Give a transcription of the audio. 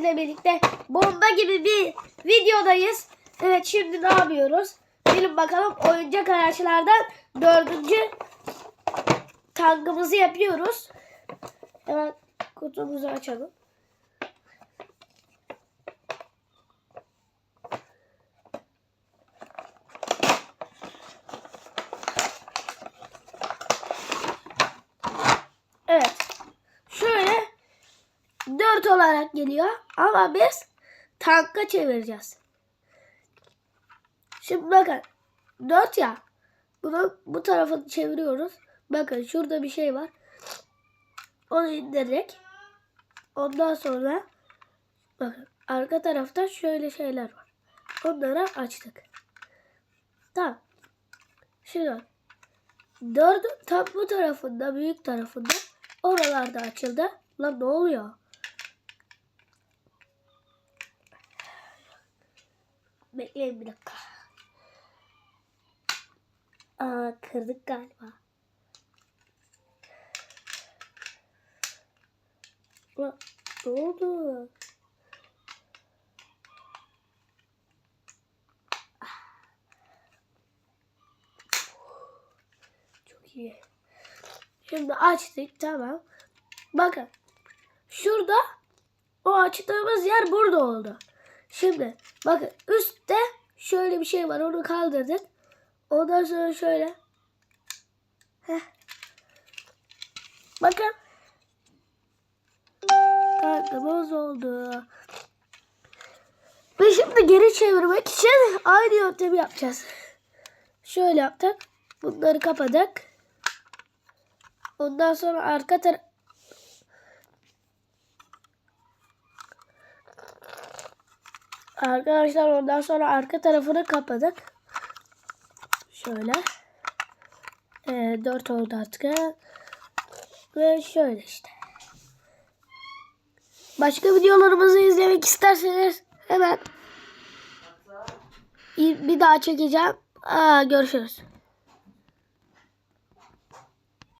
ile birlikte bomba gibi bir videodayız. Evet şimdi ne yapıyoruz? Gelin bakalım oyuncak araçlardan dördüncü tankımızı yapıyoruz. Hemen kutumuzu açalım. Evet. Şöyle 4 olarak geliyor ama biz tanka çevireceğiz. Şimdi bakın 4 ya. Bunu bu tarafını çeviriyoruz. Bakın şurada bir şey var. Onu indirdik. Ondan sonra bakın arka tarafta şöyle şeyler var. Onları açtık. Tamam. Şimdi dördün tam bu tarafında büyük tarafında oralarda açıldı. Lan ne oluyor? Bekleyin bir dakika. Aa kırdık galiba. Lan ne oldu? Çok iyi. Şimdi açtık tamam. Bakın. Şurada o açtığımız yer burada oldu. Şimdi bakın üstte şöyle bir şey var onu kaldırdık. Ondan sonra şöyle. Heh. Bakın. Tankımız oldu. Ve şimdi geri çevirmek için aynı yöntemi yapacağız. Şöyle yaptık. Bunları kapadık. Ondan sonra arka taraf Arkadaşlar ondan sonra arka tarafını kapadık. Şöyle. Ee, 4 oldu artık. Ve şöyle işte. Başka videolarımızı izlemek isterseniz hemen bir daha çekeceğim. Aa, görüşürüz.